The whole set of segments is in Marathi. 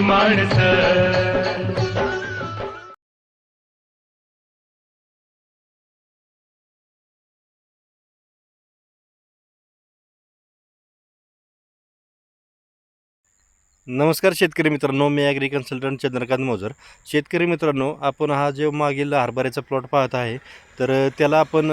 माणसं. नमस्कार शेतकरी मित्रांनो मी ॲग्री कन्सल्टंट चंद्रकांत मोजर. शेतकरी मित्रांनो आपण हा जो मागील हरभऱ्याचा प्लॉट पाहत आहे तर त्याला आपण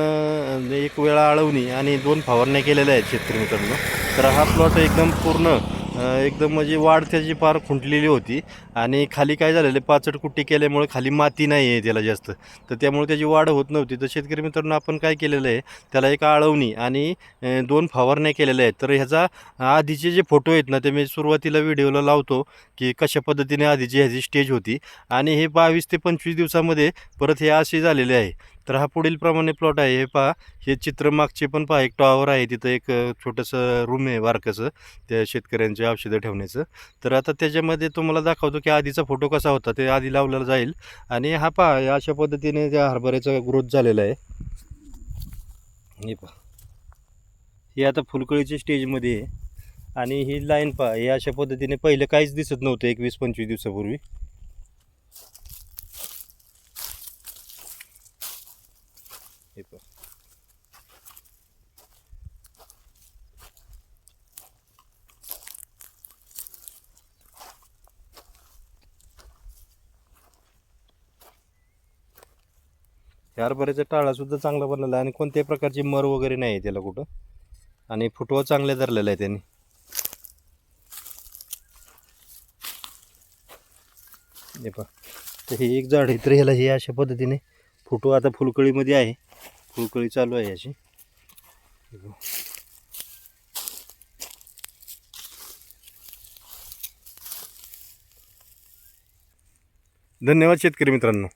एक वेळा आळवणी आणि दोन फवारण्या केलेल्या आहेत शेतकरी मित्रांनो. तर हा प्लॉट एकदम पूर्ण एकदम म्हणजे वाढ त्याची फार खुंटलेली होती. आणि खाली काय झालेलं पाचट कुट्टी केल्यामुळे खाली माती नाही आहे त्याला जास्त. तर त्यामुळे त्याची वाढ होत नव्हती. तर शेतकरी मित्रांनो आपण काय केलेलं आहे त्याला एक आळवणी आणि दोन फवारण्या केलेल्या आहेत. तर ह्याचा आधीचे जे फोटो आहेत ना ते मी सुरुवातीला व्हिडिओला लावतो की कशा पद्धतीने आधीची ह्याची स्टेज होती. आणि हे बावीस ते पंचवीस दिवसामध्ये परत हे असे झालेले आहे. तर हा पुढील प्रमाणे प्लॉट आहे. हे पहा हे चित्र मागचे पण पहा एक टॉवर आहे. तिथं एक छोटंसं रूम आहे बारकंसं त्या शेतकऱ्यांची औषधं ठेवण्याचं. तर आता त्याच्यामध्ये तुम्हाला दाखवतो की आधीचा फोटो कसा होता ते आधी लावलेला जाईल. आणि हा पहा या अशा पद्धतीने त्या हरभऱ्याचा ग्रोथ झालेला आहे. हे पहा. हे आता फुलकळीच्या स्टेजमध्ये आहे. आणि ही लाईन पहा हे अशा पद्धतीने पहिलं काहीच दिसत नव्हतं एक वीस पंचवीस दिवसापूर्वी. हे पहा. हरभऱ्याचा टाळा सुद्धा चांगला बनलेला आहे आणि कोणत्याही प्रकारची मर वगैरे नाही आहे त्याला कुठं. आणि फुटवा चांगले धरलेला आहे त्यांनी. हे पहा. तर हे एक झाड इतर तर ह्याला हे अशा पद्धतीने फोटो आता फुलकळीमध्ये आहे. फुलकळी चालू आहे याची. धन्यवाद शेतकरी मित्रांनो.